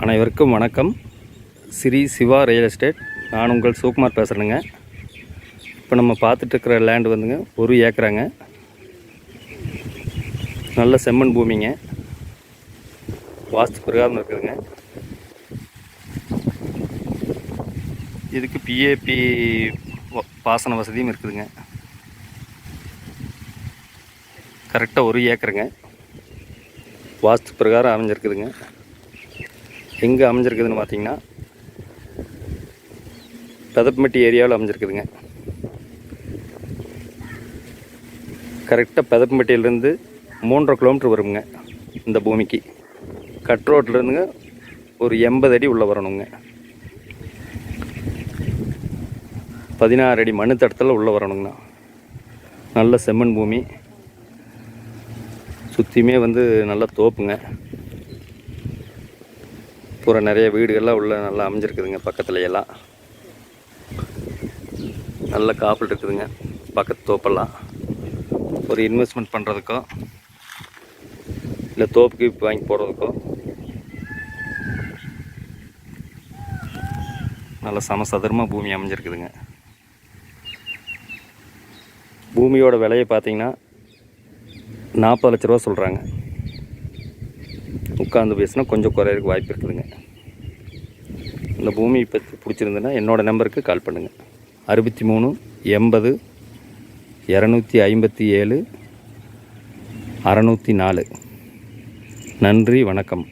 அனைவருக்கும் வணக்கம். Sri Siva real estate. நான் உங்கள் சுகுமார் பேசுகிறேங்க இப்போ நம்ம பார்த்துட்டு இருக்கிற லேண்டு வந்துங்க ஒரு ஏக்கராங்க. நல்ல செம்மண் பூமிங்க. வாஸ்து பிரகாரம் இருக்குதுங்க. இதுக்கு பிஏபி பாசன வசதியும் இருக்குதுங்க. கரெக்டாக ஒரு ஏக்கருங்க. வாஸ்து பிரகாரம் அமைஞ்சிருக்குதுங்க. எங்கே அமைஞ்சிருக்குதுன்னு பார்த்தீங்கன்னா பெதப்பம்பட்டி ஏரியாவில் அமைஞ்சிருக்குதுங்க. கரெக்டாக பெதப்பம்பட்டியிலேருந்து மூன்றரை கிலோமீட்டர் வருங்க இந்த பூமிக்கு. கட் ரோட்லேருந்துங்க ஒரு எண்பது அடி உள்ளே வரணுங்க. பதினாறு அடி மண்ணு தடத்தில் உள்ளே வரணுங்கண்ணா நல்ல செம்மண் பூமி. சுற்றியுமே வந்து நல்லா தோப்புங்க. பூரா நிறைய வீடுகள்லாம் உள்ளே நல்லா அமைஞ்சிருக்குதுங்க பக்கத்துல எல்லாம். நல்ல காப்பில் இருக்குதுங்க பக்கத்து தோப்பெல்லாம். ஒரு இன்வெஸ்ட்மெண்ட் பண்ணுறதுக்கோ இல்லை தோப்புக்கு வாங்கி போடுறதுக்கோ நல்ல சமசதுரமாக பூமி அமைஞ்சிருக்குதுங்க. பூமியோட விலையை பார்த்தீங்கன்னா நாற்பது லட்ச ரூபா சொல்கிறாங்க உட்காந்து பேசினா கொஞ்சம் குறையிறதுக்கு வாய்ப்பு இருக்குதுங்க. இந்த பூமி பற்றி பிடிச்சிருந்துன்னா என்னோடய நம்பருக்கு கால் பண்ணுங்கள் அறுபத்தி மூணு எண்பது இரநூத்தி ஐம்பத்தி ஏழு அறநூற்றி நாலு. நன்றி வணக்கம்.